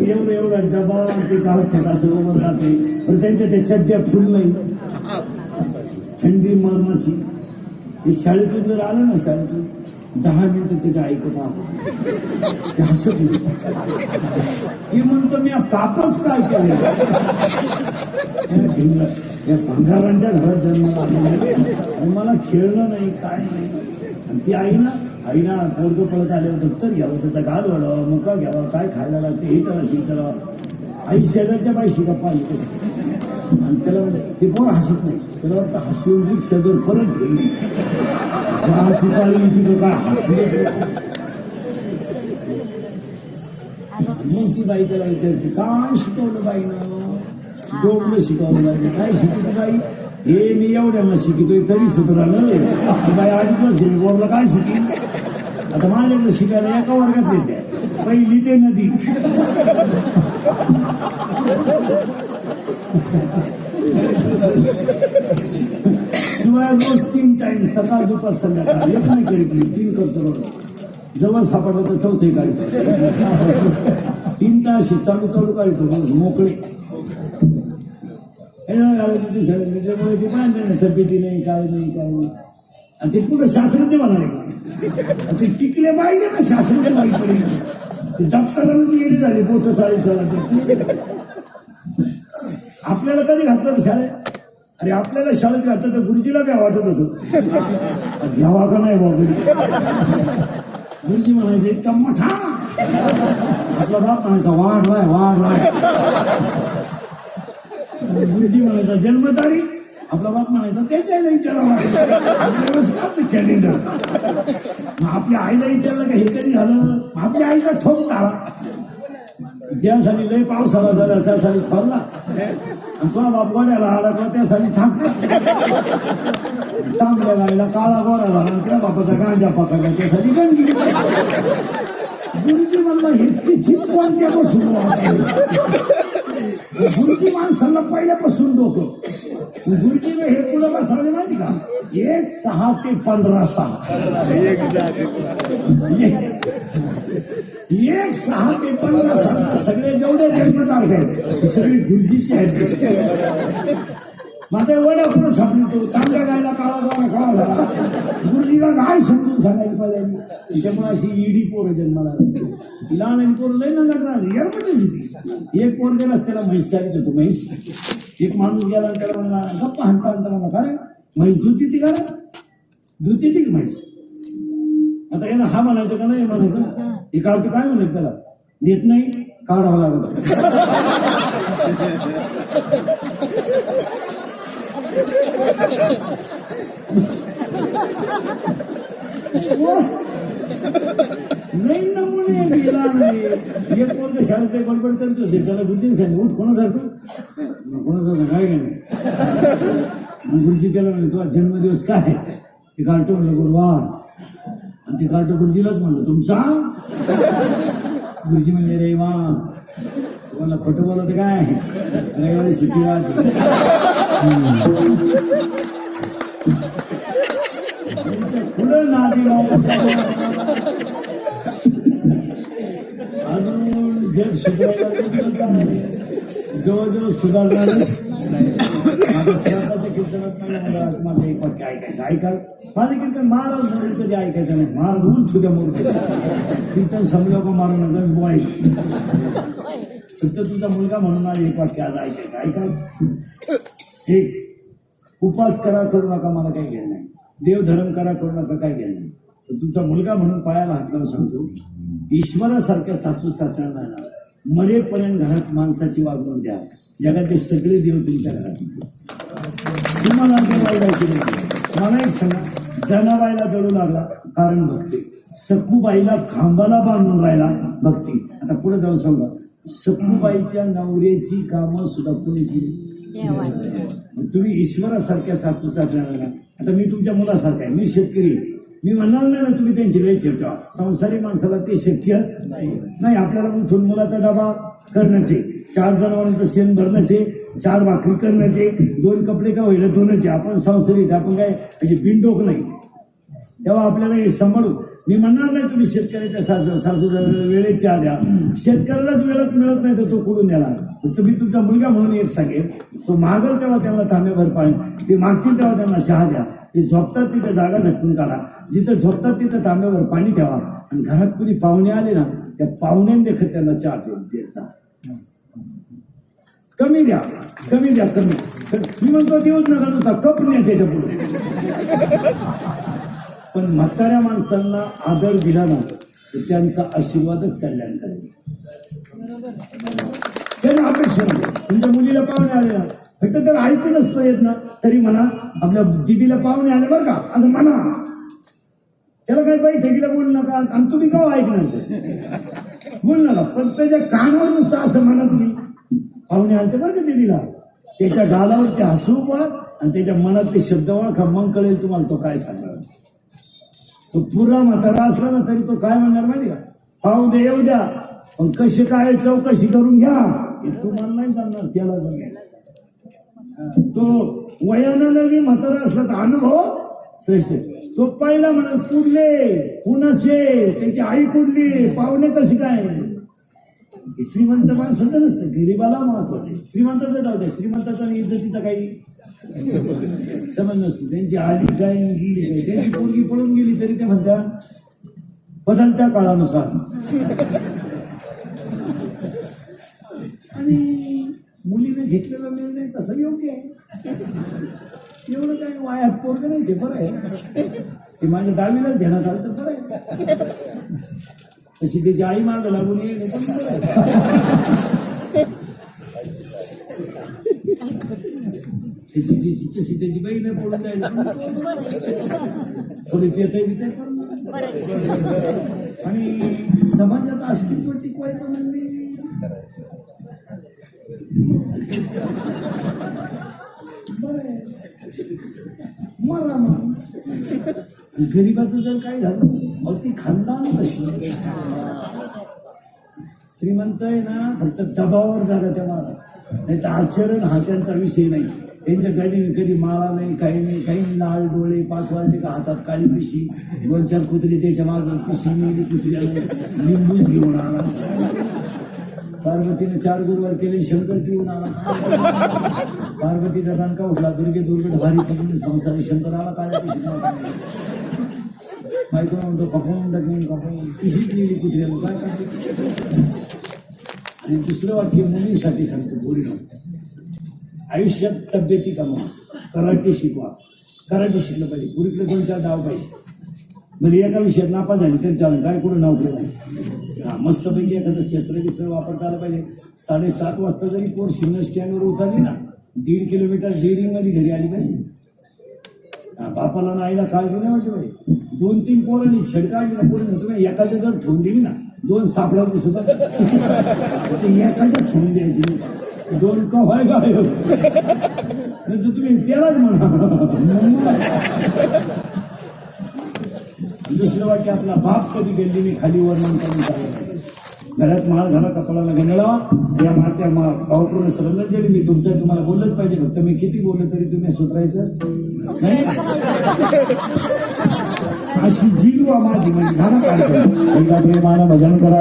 एवढं एवढं डबा ते गाव असं उभं राहते. पण त्यांच्या त्या चड्ड्या फुल नाही. थंडी मरणाची ते शाळेतून जर आलं ना शाळेतून दहा मिनिटं त्याचं ऐकत पाहतो ते हसत नाही. म्हणतो मी पापच काय केलं या भिंग- या घरात जन्माला मला खेळलं नाही काय नाही. आणि ती आई ना आई ना पोरग पळत आल्यावर दप्तर घ्यावं त्याचा गाल वाढावा मुका घ्यावा काय खायला लागते हे त्याला शिकलं आई शेजारच्या बाई गप्पा पाहिजे आणि त्याला ते पोर हसत नाही. त्याला वाटतं हसून शेजार परत ठेवली चुकाळी काय हसले मग ती बाई त्याला विचारते काय शिकवलं बाईनं डोकलं शिकवलं बाई काय शिकवलं बाई? हे मी एवढ्यांना शिकतोय तरी सुधारलं ती बाई अडीच वर्ष बोलला काय शिकी आता माझ्याकडे शिकायला एका वर्गात येते पहिली ते नदी. शिवाय रोज तीन टाइम सकाळ दुपार संध्याकाळ. एक नाही केली मी तीन करतो रोज. जवळ सापडलं तर चौथे काढतो तीन तास चालू चालू काढतो रोज मोकळे. हे ना ते सगळं त्याच्यामुळे ते बांधले नाही तब्येती नाही काय नाही काय नाही आणि ते पुढे शास्त्रज्ञ म्हणाले ते टिकले पाहिजे ना शास्त्रज्ञ पाहिजे ते डॉक्टरांना ती येणे झाली बोट चाळी चालत आपल्याला कधी घातलं ना शाळेत अरे आपल्याला शाळेत घातलं तर गुरुजीला बी वाटत होतं घ्यावा का नाही बाबा गुरुजी म्हणायचे इतका मोठा आपला बाप म्हणायचा वाढलाय वाढलाय मुलगी म्हणायचा जन्मतारीख? आपला बाप म्हणायचा त्याच्या आईला विचारावा कॅलेंडर मग आपल्या आईला विचारलं का हे कधी झालं? आपल्या आईचा ठोक ताळा ज्या साली लय पावसाळा झाला त्या साली थोरला. आणि तुला बाप गोड्याला अडकला त्या साली थांबला. तांबड्या गाडीला काळा गोरा झाला त्या बापाचा गांजा पकडला त्यासाठी गंगी गुरुजी म्हणलं हे कोणत्या कोणत्यापासून गुरुजी माणसाला पहिल्यापासून डोकं. गुरुजीने हे पुढे बसवले माहिती का? एक सहा ते पंधरा सहा. एक सहा ते पंधरा सहा. सगळे जेवढे जन्मतारख आहेत, सगळे गुरुजीचे आहेत. माझ्या वड्या पुढे समजतो चांगल्या गायला काळा गोळा काळा झाला गुरुजीला काय समजून सांगायला पाहिजे त्यामुळे अशी इडी पोरं जन्माला लहान आणि पोरं लय ना राहते. एअरपटच होती. एक पोर गेला त्याला म्हैस चालित होतो म्हैस. एक माणूस गेला त्याला म्हणला गप्पा हाणता हाणता म्हणला का रे? म्हैस धुती ती का रे? धुती ती म्हैस? आता येणं हा म्हणायचं का नाही म्हणायचं? हे काढतो काय म्हणत त्याला? देत नाही काढावं लागत. नाही नमुने गेला नाही एक वर्ग शाळेत काही बडबड करत होते त्याला गुरुजी सांगितलं उठ कोणासारखं मग कोणासारखं काय काय नाही मग गुरुजी त्याला म्हणले तुझा जन्मदिवस काय आहे?" ते कार्टो म्हणलं गुरुवार. आणि ते कार्टो गुरुजीलाच म्हणलं तुमचा? गुरुजी म्हणले रे वा. मला खोटं बोलत काय रविवारी सुट्टी राहते पुढं नादी अजून जग सुधारायला जवळजवळ सुधारणार माझ्या स्वतःच्या कीर्तनात मला एक वाक्य ऐकायचं. ऐकाल माझं कीर्तन महाराज म्हणून कधी ऐकायचं नाही. महाराज उलट होत्या मूर्ती कीर्तन समजा मारून मारू फक्त तुझा मुलगा म्हणून मला एक वाक्य आज ऐकायचं. ऐका. एक उपास करा करू नका मला काही घेणं नाही. देव धर्म करा करू नका काही घेणं नाही. तुमचा मुलगा म्हणून पायाला हात लावून सांगतो ईश्वरासारख्या सासू सासऱ्यांना मरेपर्यंत घरात माणसाची वागणूक द्या. जगातले सगळे देव तुमच्या घरात तुम्हाला मला एक सांगा जनाबाईला दळू लागला कारण भक्ती सखूबाईला खांबाला बांधून राहिला भक्ती आता पुढे जाऊन सांगा सखूबाईच्या नवऱ्याची कामं सुद्धा कोणी केली? तुम्ही ईश्वरासारख्या सासू सासऱ्याला आता मी तुमच्या मुलासारखा आहे मी शेतकरी. मी म्हणणार नाही ना तुम्ही त्यांची लई ठेवता संसारी माणसाला ते शक्य नाही. आपल्याला उठून मुलाचा डबा करण्याचे चार जनावरांचं शेण भरण्याचे चार भाकरी करण्याचे दोन कपडे का होईल धुण्याचे आपण संसारी आपण काय असे बिनडोक नाही. तेव्हा आपल्याला हे सांभाळून मी म्हणणार नाही तुम्ही शेतकऱ्याच्या सासू सासू वेळेत चहा द्या. शेतकऱ्यालाच वेळात मिळत नाही तर तो कुठून द्याला तुम्ही तुमचा मुलगा म्हणून एक सांगेल तो मागल तेव्हा त्याला थांबेभर पाणी ते मागतील तेव्हा त्यांना चहा द्या. ते झोपतात तिथं जागा झटकून काढा. जिथं झोपतात तिथं तांब्यावर पाणी ठेवा. आणि घरात कुणी पाहुणे आले ना त्या पाहुण्यांनी देखत त्यांना चहा देऊन द्यायचा कमी द्या. कमी द्या कमी. तर मी म्हणतो देऊच नका नुसता कप नाही त्याच्या पुढे पण म्हाताऱ्या माणसांना आदर दिला ना तर त्यांचा आशीर्वादच कल्याण करेल. त्यांना अपेक्षा तुमच्या मुलीला पाहुणे आले ना फक्त त्याला ऐकू नसतो येत ना तरी म्हणा आपल्या दिदीला पाहुणे आले बरं का असं म्हणा. त्याला काही बैठकीला बोलू नका आणि तुम्ही का ऐकणार बोल बोलू नका. पण त्याच्या कानावर नुसतं असं म्हणा तुम्ही. पाहुणे आलते बरं का दिदीला? त्याच्या गालावरचे हसू पण आणि त्याच्या मनातले शब्द ओळखा मग कळेल तुम्हाला तो काय सांगणार. तो पुरा म्हातारा असला ना तरी तो काय म्हणणार माहिती का? पाहू दे येऊ द्या. पण कशी काय चौकशी करून घ्या. हे तुम्हाला नाही जाणार त्याला जमेल तो वयानं जरी म्हातारा असला तर अनुभव श्रेष्ठ तो पहिला म्हणाल कुठले कुणाचे त्याची आई कुठली पाहुणे कशी काय? श्रीमंत माणसाचं नसतं गरीबाला महत्वाचं श्रीमंताचं जाऊ द्या श्रीमंताचा आणि इज्जतीचा काही समज नसतो त्यांची आली काय गेली. त्यांची पोरगी पळून गेली तरी ते म्हणतात बदलत्या काळानुसार. आणि मुलीने घेतलेला निर्णय तसा योग्य आहे. एवढं काय वायात पोरग नाही ते बरं आहे. ते माझ्या दहावीलाच घेण्यात आलं तर बरं आहे. तशी त्याची आई माग लागून येईल. बरं आहे. त्याची जी तशी त्याची बाई नाही पडून जायचं थोडी पेताय बिताय आणि समाजात अस्तित्व टिकवायचं म्हणजे मरा मग गरीबाचं जर काय झालं अहो ती खानदान कशी? श्रीमंत आहे ना फक्त दबावावर जागा त्या मला नाही तर आचरण हा त्यांचा विषय नाही. त्यांच्या कधी कधी माळा नाही काही नाही काही लाल डोळे पाच वाजले का हातात काळी पिशी. दोन चार कुत्री त्याच्या मागं पिशी नेली कुत्र्याला लिंबूच घेऊन आला. पार्वतीने चार गुरुवार केले शंकर पिऊन आला. पार्वतीचा दणका उठला दुर्गे दुर्गे भारी पकडून संसारी शंकर आला काळ्या पिशी बायको म्हणतो कपवून टाकून कपवून पिशी नेली कुत्र्याला काय आणि दुसरं वाक्य मुलींसाठी सांगतो बोरी आयुष्यात तब्येती कमा कराटे शिकवा. कराटे शिकलं पाहिजे. पुरीकडे दोन चार डाव पाहिजे. म्हणजे एका विषयात नापास झाली तरी चालेल. काय कुठं नाव नाही. हा मस्तपैकी एखादं शस्त्र बिस्त्र वापरता आलं पाहिजे. साडेसात वाजता जरी पोर सिग्नल स्टँडवर उतरली ना दीड किलोमीटर डेअरिंगमध्ये घरी आली पाहिजे. बापाला ना आईला काळजी नाही वाटली पाहिजे. दोन तीन पोरांनी छेडकाळली ना पोरी तुम्ही एखाद्या जर ठेवून दिली ना दोन सापडा सुद्धा. ते एखाद्या ठेवून द्यायची नाही. दोन कव्हाय गाय. नाही तुम्ही त्यालाच म्हणा. दुसरं वाक्य आपला बाप कधी गेली मी खाली वर्णन करून सांगितलं घरात माळ झाला कपडाला गणला. या मात्या मा भावपूर्ण गेली. मी तुमचं तुम्हाला बोललंच पाहिजे फक्त. मी किती बोललं तरी तुम्ही सुधरायचं? अशी जीवा माझी म्हणजे झालं प्रेमानं भजन करा.